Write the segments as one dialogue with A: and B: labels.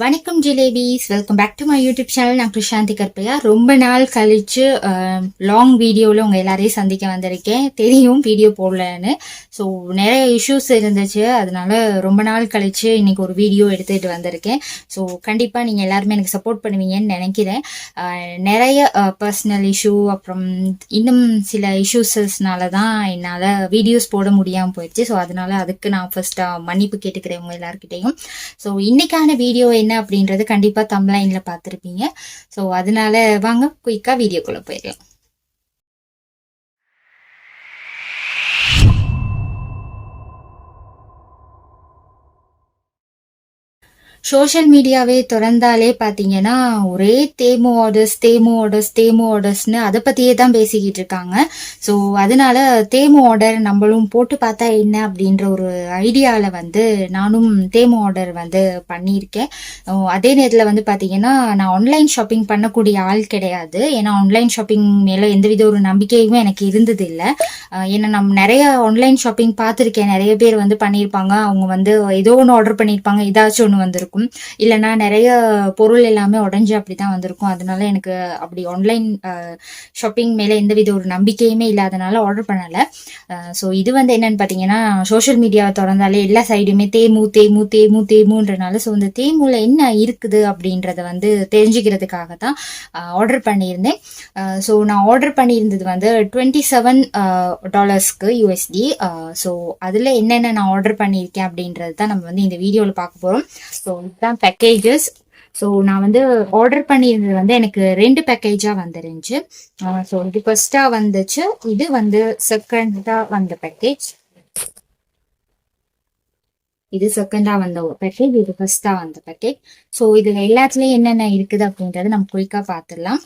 A: வணக்கம் ஜிலேபிஸ். Welcome back to my YouTube channel நான் கிருஷாந்தி கற்பையா. ரொம்ப நாள் கழிச்சு லாங் வீடியோவில் உங்கள் எல்லாரையும் சந்திக்க வந்திருக்கேன். தெரியும் வீடியோ போடலன்னு. ஸோ நிறைய இஷ்யூஸ் இருந்துச்சு. அதனால ரொம்ப நாள் கழிச்சு இன்னைக்கு ஒரு வீடியோ எடுத்துகிட்டு வந்திருக்கேன். ஸோ கண்டிப்பாக நீங்கள் எல்லாருமே எனக்கு சப்போர்ட் பண்ணுவீங்கன்னு நினைக்கிறேன். நிறைய பர்சனல் இஷ்யூ அப்புறம் இன்னும் சில இஷ்யூஸஸ்னால தான் என்னால் வீடியோஸ் போட முடியாமல் போயிடுச்சு. ஸோ அதனால அதுக்கு நான் ஃபர்ஸ்ட்டாக மன்னிப்பு கேட்டுக்கிறேன் உங்கள் எல்லாருக்கிட்டையும் ஸோ இன்னைக்கான வீடியோ என்ன அப்படின்றது கண்டிப்பாக தம்லைனில் பார்த்துருப்பீங்க. ஸோ அதனால வாங்க குயிக்காக வீடியோக்குள்ளே போயிடலாம். சோஷியல் மீடியாவே திறந்தாலே பார்த்தீங்கன்னா ஒரே Temu orders Temu orders Temu ஆர்டர்ஸ்னு அதை பற்றியே தான் பேசிக்கிட்டு இருக்காங்க. ஸோ அதனால தேமு ஆர்டர் நம்மளும் போட்டு பார்த்தா என்ன அப்படின்ற ஒரு ஐடியாவில் வந்து நானும் தேமு ஆர்டர் வந்து பண்ணியிருக்கேன். அதே நேரத்தில் வந்து பார்த்தீங்கன்னா நான் ஆன்லைன் ஷாப்பிங் பண்ணக்கூடிய ஆள் கிடையாது. ஏன்னா ஆன்லைன் ஷாப்பிங் மேலே எந்தவித ஒரு நம்பிக்கையுமே எனக்கு இருந்தது இல்லை ஏன்னா நம்ம நிறைய ஆன்லைன் ஷாப்பிங் பார்த்துருக்கேன். நிறைய பேர் வந்து பண்ணியிருப்பாங்க. அவங்க வந்து ஏதோ ஒன்று ஆர்டர் பண்ணியிருப்பாங்க. ஏதாச்சும் ஒன்று வந்திருக்கும். இல்லைன்னா நிறைய பொருள் எல்லாமே உடஞ்சி அப்படி தான் வந்திருக்கும். அதனால எனக்கு அப்படி ஆன்லைன் ஷாப்பிங் மேலே எந்தவித ஒரு நம்பிக்கையுமே இல்லாதனால ஆர்டர் பண்ணலை. ஸோ இது வந்து என்னன்னு பார்த்தீங்கன்னா சோஷியல் மீடியாவை திறந்தாலே எல்லா சைடுமே தேமு தேமு தேமு தேமுன்றனால ஸோ இந்த தேமுல என்ன இருக்குது அப்படின்றத வந்து தெரிஞ்சுக்கிறதுக்காக தான் ஆர்டர் பண்ணியிருந்தேன். ஸோ நான் ஆர்டர் பண்ணியிருந்தது வந்து டுவெண்ட்டி செவன் டாலர்ஸ்க்கு யூஎஸ்டி ஸோ அதில் என்னென்ன நான் ஆர்டர் பண்ணியிருக்கேன் அப்படின்றது தான் நம்ம வந்து இந்த வீடியோவில் பார்க்க போகிறோம் ஸோ இதுதான் பேக்கேஜஸ் ஸோ நான் வந்து ஆர்டர் பண்ணியிருந்தது வந்து எனக்கு ரெண்டு பேக்கேஜாக வந்துருந்துச்சு. ஸோ இது ஃபர்ஸ்ட்டாக வந்துச்சு. இது வந்து செகண்டாக வந்த பேக்கேஜ் இது செகண்டா வந்த பேக்கேஜ் இது ஃபர்ஸ்டா வந்த பேக்கேஜ் ஸோ இதுல எல்லாத்துலயும் என்னென்ன இருக்குது அப்படின்றத நம்ம குயிக்காக பார்த்துடலாம்.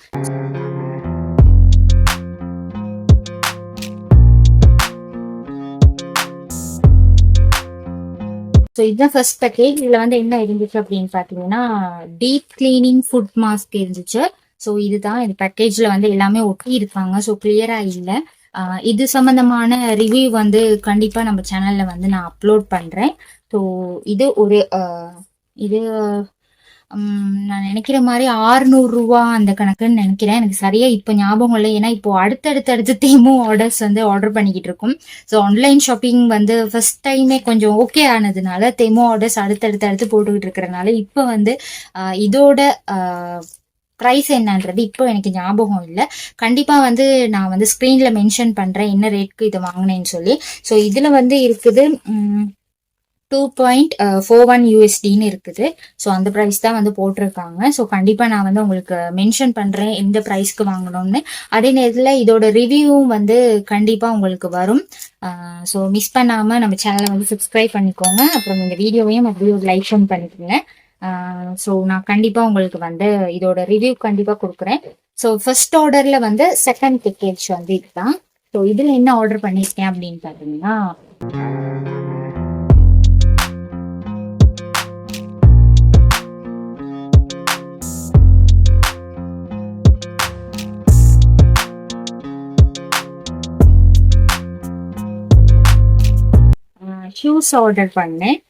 A: ஸோ இதுதான் ஃபர்ஸ்ட் பேக்கேஜ் இதில் வந்து என்ன இருந்துச்சு அப்படின்னு பார்த்தீங்கன்னா டீப் கிளீனிங் ஃபுட் மாஸ்க் இருந்துச்சு. ஸோ இதுதான் இந்த பேக்கேஜ்ல வந்து எல்லாமே ஒட்டி இருக்காங்க. ஸோ கிளியராக இல்லை. இது சம்மந்தமான ரிவ்யூ வந்து கண்டிப்பாக நம்ம சேனல்ல வந்து நான் அப்லோட் பண்றேன். ஸோ இது ஒரு இது நான் நினைக்கிற மாதிரி 600 ரூபா அந்த கணக்குன்னு நினைக்கிறேன். எனக்கு சரியா இப்போ ஞாபகம் இல்லை. ஏன்னா இப்போ அடுத்தடுத்து அடுத்து தேமும் ஆர்டர்ஸ் வந்து ஆர்டர் பண்ணிக்கிட்டு இருக்கோம். ஸோ ஆன்லைன் ஷாப்பிங் வந்து ஃபர்ஸ்ட் டைமே கொஞ்சம் ஓகே ஆனதுனால தெமோ ஆர்டர்ஸ் அடுத்தடுத்து அடுத்து போட்டுக்கிட்டு இருக்கிறனால இப்போ வந்து இதோட ப்ரைஸ் என்னன்றது இப்போ எனக்கு ஞாபகம் இல்லை. கண்டிப்பாக வந்து நான் வந்து ஸ்க்ரீனில் மென்ஷன் பண்ணுறேன் என்ன ரேட்க்கு இதை வாங்கினேன்னு சொல்லி. ஸோ இதில் வந்து இருக்குது டூ பாயிண்ட் ஃபோர் ஒன் யூஎஸ்டின்னு இருக்குது. ஸோ அந்த ப்ரைஸ் தான் வந்து போட்டிருக்காங்க. ஸோ கண்டிப்பாக நான் வந்து உங்களுக்கு மென்ஷன் பண்ணுறேன் எந்த ப்ரைஸ்க்கு வாங்கணும்னு. அதே நேரத்தில் இதோட ரிவ்யூவும் வந்து கண்டிப்பாக உங்களுக்கு வரும். ஸோ மிஸ் பண்ணாமல் நம்ம சேனலை வந்து சப்ஸ்கிரைப் பண்ணிக்கோங்க. அப்புறம் இந்த வீடியோவையும் அப்படியே ஒரு லைக் பண்ணிக்கோங்க. ஸோ நான் கண்டிப்பாக உங்களுக்கு வந்து இதோட ரிவ்யூ கண்டிப்பாக கொடுக்குறேன். ஸோ ஃபர்ஸ்ட் ஆர்டரில் வந்து செகண்ட் பேக்கேஜ் வந்து இதுதான். ஸோ இதில் என்ன ஆர்டர் பண்ணியிருக்கேன் அப்படின்னு பார்த்தீங்கன்னா ஷூஸ் ஆர்டர் பண்ணேன்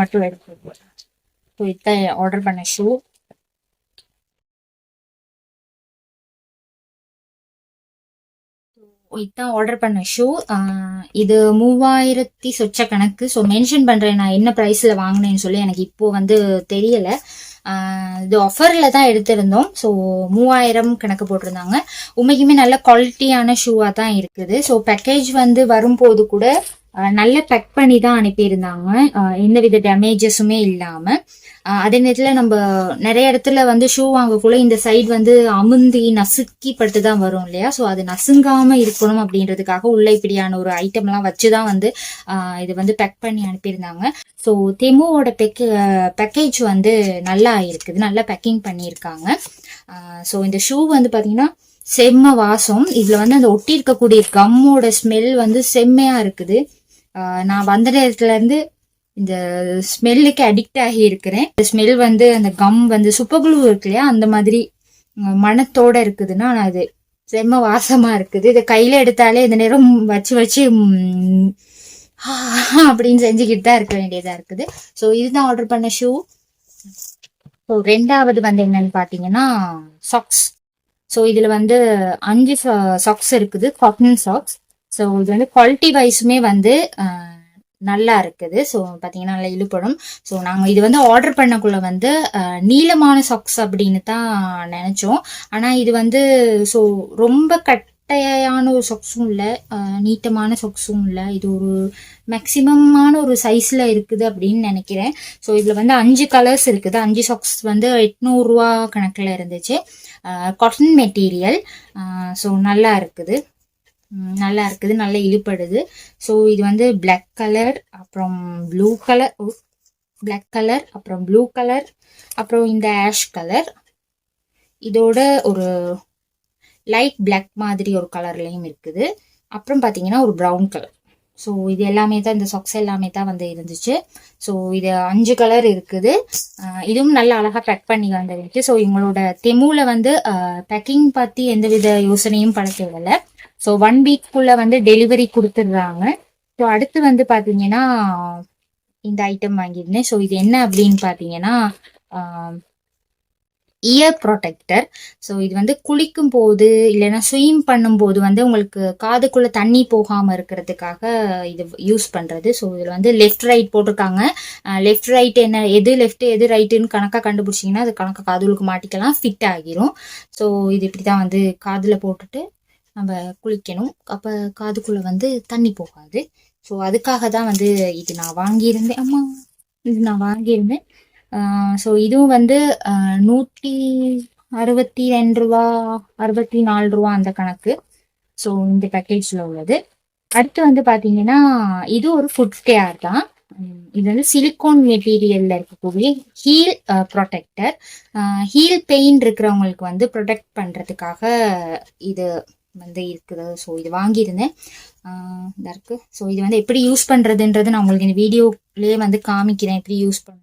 A: மட்டும் எடுத்து ஸோ இதான் ஆர்டர் பண்ண ஷூ இதான் ஆர்டர் பண்ண ஷூ இது மூவாயிரத்தி சொச்ச கணக்கு. ஸோ மென்ஷன் பண்றேன். நான் என்ன ப்ரைஸில் வாங்கினேன்னு சொல்லி எனக்கு இப்போ வந்து தெரியல. இது ஆஃபர்ல தான் எடுத்திருந்தோம். ஸோ மூவாயிரம் கணக்கு போட்டிருந்தாங்க. உண்மைக்குமே நல்ல குவாலிட்டியான ஷூவாக தான் இருக்குது. ஸோ பேக்கேஜ் வந்து வரும்போது கூட நல்ல பேக் பண்ணி தான் அனுப்பியிருந்தாங்க எந்த வித டேமேஜஸுமே இல்லாம. அதே நேரத்தில் நம்ம நிறைய இடத்துல வந்து ஷூ வாங்கக்குள்ள இந்த சைடு வந்து அமுந்தி நசுக்கி பட்டு தான் வரும் இல்லையா? ஸோ அது நசுங்காம இருக்கணும் அப்படின்றதுக்காக உள்ள இப்படியான ஒரு ஐட்டம்லாம் வச்சு தான் வந்து இது வந்து பேக் பண்ணி அனுப்பியிருந்தாங்க. ஸோ தெமுவோட பெக் பேக்கேஜ் வந்து நல்லா இருக்குது. நல்லா பேக்கிங் பண்ணியிருக்காங்க. ஸோ இந்த ஷூ வந்து பார்த்தீங்கன்னா செம்ம வாசம். இதுல வந்து அந்த ஒட்டி இருக்கக்கூடிய கம்மோட ஸ்மெல் வந்து செம்மையா இருக்குது. நான் வந்த நேரத்துல இருந்து இந்த ஸ்மெல்லுக்கு அடிக்ட் ஆகி இருக்கிறேன். இந்த ஸ்மெல் வந்து அந்த கம் வந்து சுப்பகுழு இருக்கு இல்லையா? அந்த மாதிரி மனத்தோட மணத்தோட இருக்குதுன்னா அது செம்ம வாசமா இருக்குது. இதை கையில எடுத்தாலே இந்த நேரம் வச்சு வச்சு அப்படின்னு செஞ்சுக்கிட்டு தான் இருக்க வேண்டியதா இருக்குது. ஸோ இதுதான் ஆர்டர் பண்ண ஷூ ஸோ ரெண்டாவது வந்து என்னன்னு பார்த்தீங்கன்னா சாக்ஸ் ஸோ இதில் வந்து அஞ்சு சாக்ஸ் இருக்குது. காட்டன் சாக்ஸ் ஸோ இது வந்து குவாலிட்டி வைஸுமே வந்து நல்லா இருக்குது. ஸோ பார்த்தீங்கன்னா நல்லா இழுப்படும் ஸோ நாங்கள் இது வந்து ஆர்டர் பண்ணக்குள்ள வந்து நீளமான சாக்ஸ் அப்படின்னு தான் நினச்சோம். ஆனால் இது வந்து ஸோ ரொம்ப கட்டையான ஒரு சொக்ஸும் இல்லை. நீட்டமான சொக்ஸும் இல்லை. இது ஒரு மேக்சிமமான ஒரு சைஸில் இருக்குது அப்படின்னு நினைக்கிறேன். ஸோ இதில் வந்து அஞ்சு கலர்ஸ் இருக்குது. அஞ்சு சாக்ஸ் வந்து எட்நூறுரூவா கணக்கில் இருந்துச்சு. காட்டன் மெட்டீரியல் ஸோ நல்லா இருக்குது. நல்லா இருக்குது நல்லா இழுப்படுது ஸோ இது வந்து பிளாக் கலர் அப்புறம் ப்ளூ கலர் பிளாக் கலர் அப்புறம் ப்ளூ கலர் அப்புறம் இந்த ஆஷ் கலர் இதோட ஒரு லைட் பிளாக் மாதிரி ஒரு கலர்லேயும் இருக்குது. அப்புறம் பார்த்தீங்கன்னா ஒரு ப்ரௌன் கலர் ஸோ இது எல்லாமே தான் இந்த சாக்ஸ் எல்லாமே தான் வந்து இருந்துச்சு. ஸோ இது அஞ்சு கலர் இருக்குது. இதுவும் நல்லா அழகாக பேக் பண்ணி வந்துருந்துச்சு ஸோ இவங்களோட தெமுவில் வந்து பேக்கிங் பற்றி எந்தவித யோசனையும் பட தேவையில்லை ஸோ ஒன் வீக்குள்ள வந்து டெலிவரி கொடுத்துடுறாங்க ஸோ அடுத்து வந்து பார்த்தீங்கன்னா இந்த ஐட்டம் வாங்கியிருந்தேன். ஸோ இது என்ன அப்படின்னு பார்த்தீங்கன்னா இயர் ப்ரொடெக்டர் ஸோ இது வந்து குளிக்கும் போது இல்லைன்னா ஸ்விம் பண்ணும்போது வந்து உங்களுக்கு காதுக்குள்ளே தண்ணி போகாமல் இருக்கிறதுக்காக இது யூஸ் பண்ணுறது ஸோ இதில் வந்து லெஃப்ட் ரைட் போட்டிருக்காங்க. லெஃப்ட் ரைட் என்ன எது லெஃப்ட் எது ரைட்டுன்னு கணக்காக கண்டுபிடிச்சிங்கன்னா அது கணக்காக காதுகளுக்கு மாட்டிக்கலாம் ஃபிட் ஆகிரும். ஸோ இது இப்படி தான் வந்து காதில் போட்டுட்டு நம்ம குளிக்கணும். அப்போ காதுக்குள்ளே வந்து தண்ணி போகாது. ஸோ அதுக்காக தான் வந்து இது நான் வாங்கியிருந்தேன். அம்மா இது நான் வாங்கியிருந்தேன். ஸோ இதுவும் வந்து நூற்றி அறுபத்தி ரெண்டு ரூபா அறுபத்தி நாலு ரூபா அந்த கணக்கு. ஸோ இந்த பேக்கேஜில் உள்ளது. அடுத்து வந்து பார்த்தீங்கன்னா இது ஒரு ஃபுட் கேர் தான். இது வந்து சிலிக்கோன் மெட்டீரியல்ல இருக்கக்கூடிய ஹீல் ப்ரொடெக்டர் ஹீல் பெயின் இருக்கிறவங்களுக்கு வந்து ப்ரொடெக்ட் பண்ணுறதுக்காக இது வந்து இருக்குது. ஸோ இது வாங்கியிருந்தேன். இதாக இதா இருக்கு. ஸோ இது வந்து எப்படி யூஸ் பண்ணுறதுன்றது நான் உங்களுக்கு இந்த வீடியோலேயே வந்து காமிக்கிறேன். எப்படி யூஸ் பண்ண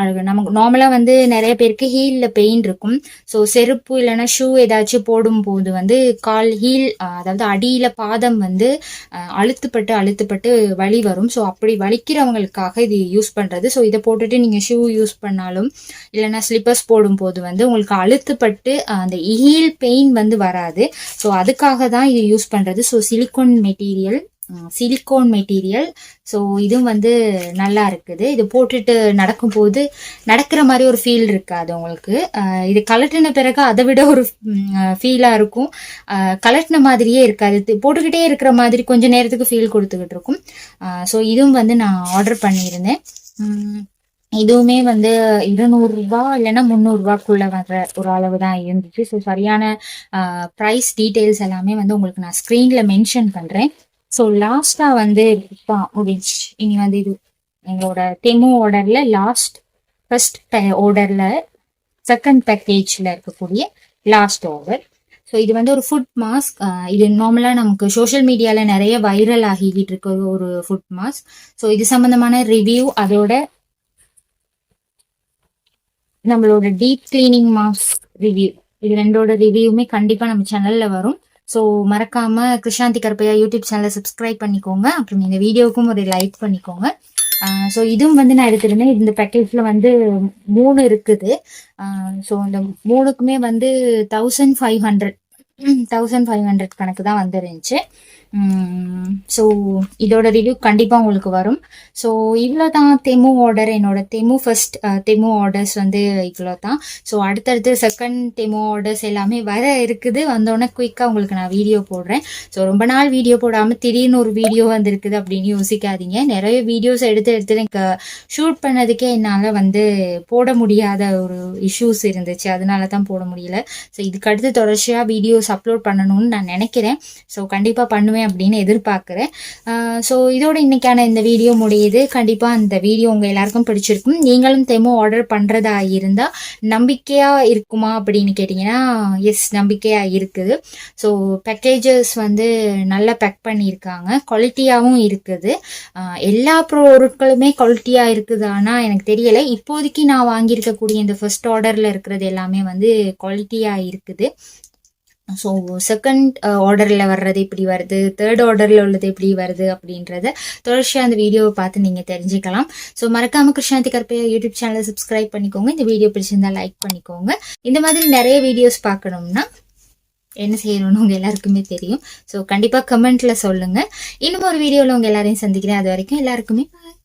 A: அழகு. நமக்கு நார்மலாக வந்து நிறைய பேருக்கு ஹீலில் பெயின் இருக்கும். ஸோ செருப்பு இல்லைன்னா ஷூ ஏதாச்சும் போடும்போது வந்து கால் ஹீல் அதாவது அடியில் பாதம் வந்து அழுத்துப்பட்டு அழுத்துப்பட்டு வலி வரும். ஸோ அப்படி வலிக்கிறவங்களுக்காக இது யூஸ் பண்ணுறது ஸோ இதை போட்டுட்டு நீங்கள் ஷூ யூஸ் பண்ணாலும் இல்லைன்னா ஸ்லிப்பர்ஸ் போடும்போது வந்து உங்களுக்கு அழுத்துப்பட்டு அந்த ஹீல் பெயின் வந்து வராது. ஸோ அதுக்காக தான் இது யூஸ் பண்ணுறது so silicone material silicone material. So இதுவும் வந்து நல்லா இருக்குது. இது போட்டுட்டு நடக்கும்போது நடக்கிற மாதிரி ஒரு ஃபீல் இருக்காது உங்களுக்கு. இது கலட்டின பிறகு அதை விட ஒரு ஃபீலாக இருக்கும். கலட்டின மாதிரியே இருக்காது. போட்டுக்கிட்டே இருக்கிற மாதிரி கொஞ்சம் நேரத்துக்கு ஃபீல் கொடுத்துக்கிட்டு இருக்கும். ஸோ இதுவும் வந்து நான் ஆர்டர் பண்ணியிருந்தேன். இதுவுமே வந்து இருநூறுபா இல்லைன்னா முந்நூறுரூவாக்குள்ள வர்ற ஒரு அளவு தான் இருந்துச்சு. ஸோ சரியான ப்ரைஸ் டீட்டெயில்ஸ் எல்லாமே வந்து உங்களுக்கு நான் ஸ்க்ரீனில் மென்ஷன் பண்ணுறேன் ஸோ லாஸ்ட்டாக வந்து முடிஞ்சு இனி வந்து இது எங்களோட தெமு ஆர்டரில் லாஸ்ட் ஃபர்ஸ்ட் ஆர்டரில் செகண்ட் பேக்கேஜில் இருக்கக்கூடிய லாஸ்ட் ஆர்டர் ஸோ இது வந்து ஒரு ஃபுட் மாஸ்க் இது நார்மலாக நமக்கு சோஷியல் மீடியாவில் நிறைய வைரல் ஆகிக்கிட்டு இருக்க ஒரு ஃபுட் மாஸ்க் ஸோ இது சம்மந்தமான ரிவ்யூ அதோட நம்மளோட டீப் கிளீனிங் மாஸ்க் ரிவ்யூ இது ரெண்டோட ரிவ்யூமே கண்டிப்பாக நம்ம சேனலில் வரும். ஸோ மறக்காம கிருஷாந்தி கருப்பையா யூடியூப் சேனலை சப்ஸ்கிரைப் பண்ணிக்கோங்க. அப்புறம் இந்த வீடியோவுக்கும் ஒரு லைக் பண்ணிக்கோங்க. ஸோ இதுவும் வந்து நான் எடுத்திருந்தேன். இந்த பேக்கேஜில் வந்து மூணு இருக்குது. ஸோ இந்த மூணுக்குமே வந்து thousand five hundred thousand five hundred கணக்கு தான் வந்துருந்துச்சு. ஸோ இதோட ரிவ்யூ கண்டிப்பாக உங்களுக்கு வரும். ஸோ இவ்வளோ தான் தெமு ஆர்டர் என்னோட தெமு ஃபர்ஸ்ட் தெமு ஆர்டர்ஸ் வந்து இவ்வளோ தான் ஸோ அடுத்தடுத்து செகண்ட் தெமு ஆர்டர்ஸ் எல்லாமே வர இருக்குது. வந்தோடனே குயிக்காக உங்களுக்கு நான் வீடியோ போடுறேன். ஸோ ரொம்ப நாள் வீடியோ போடாமல் திடீர்னு ஒரு வீடியோ வந்திருக்குது அப்படின்னு யோசிக்காதீங்க. நிறைய வீடியோஸ் எடுத்து எடுத்து எனக்கு ஷூட் பண்ணதுக்கே என்னால் வந்து போட முடியாத ஒரு இஷ்யூஸ் இருந்துச்சு. அதனால தான் போட முடியல. ஸோ இதுக்கு அடுத்து தொடர்ச்சியாக வீடியோஸ் அப்லோட் பண்ணணும்னு நான் நினைக்கிறேன். ஸோ கண்டிப்பாக பண்ணுவேன். அப்படின்னு எதிர்பார்க்குறேன். ஸோ இதோட இன்னைக்கான இந்த வீடியோ முடியுது. கண்டிப்பாக அந்த வீடியோ உங்கள் எல்லாருக்கும் பிடிச்சிருக்கும். நீங்களும் தெமோ ஆர்டர் பண்ணுறதா இருந்தால் நம்பிக்கையாக இருக்குமா அப்படின்னு கேட்டிங்கன்னா எஸ் நம்பிக்கையாக இருக்குது. ஸோ பேக்கேஜஸ் வந்து நல்லா பேக் பண்ணியிருக்காங்க. குவாலிட்டியாகவும் இருக்குது. எல்லா பொருட்களுமே குவாலிட்டியாக இருக்குது ஆனால் எனக்கு தெரியலை. இப்போதைக்கு நான் வாங்கியிருக்கக்கூடிய இந்த ஃபர்ஸ்ட் ஆர்டரில் இருக்கிறது எல்லாமே வந்து குவாலிட்டியாக இருக்குது. ஸோ செகண்ட் ஆர்டரில் வர்றது எப்படி வருது. தேர்ட் ஆர்டரில் உள்ளது எப்படி வருது அப்படின்றத தொடர்ச்சியாக அந்த வீடியோவை பார்த்து நீங்கள் தெரிஞ்சுக்கலாம். ஸோ மறக்காமல் கிருஷ்ணாந்தி கற்பையா யூடியூப் சேனலை சப்ஸ்கிரைப் பண்ணிக்கோங்க. இந்த வீடியோ பிடிச்சிருந்தா லைக் பண்ணிக்கோங்க. இந்த மாதிரி நிறைய வீடியோஸ் பார்க்கணும்னா என்ன செய்யணும்னு உங்கள் எல்லாருக்குமே தெரியும். ஸோ கண்டிப்பாக கமெண்ட்டில் சொல்லுங்கள் இன்னும் ஒரு வீடியோவில் உங்கள் எல்லாரையும் சந்திக்கிறேன். அது வரைக்கும் எல்லாருக்குமே பாய்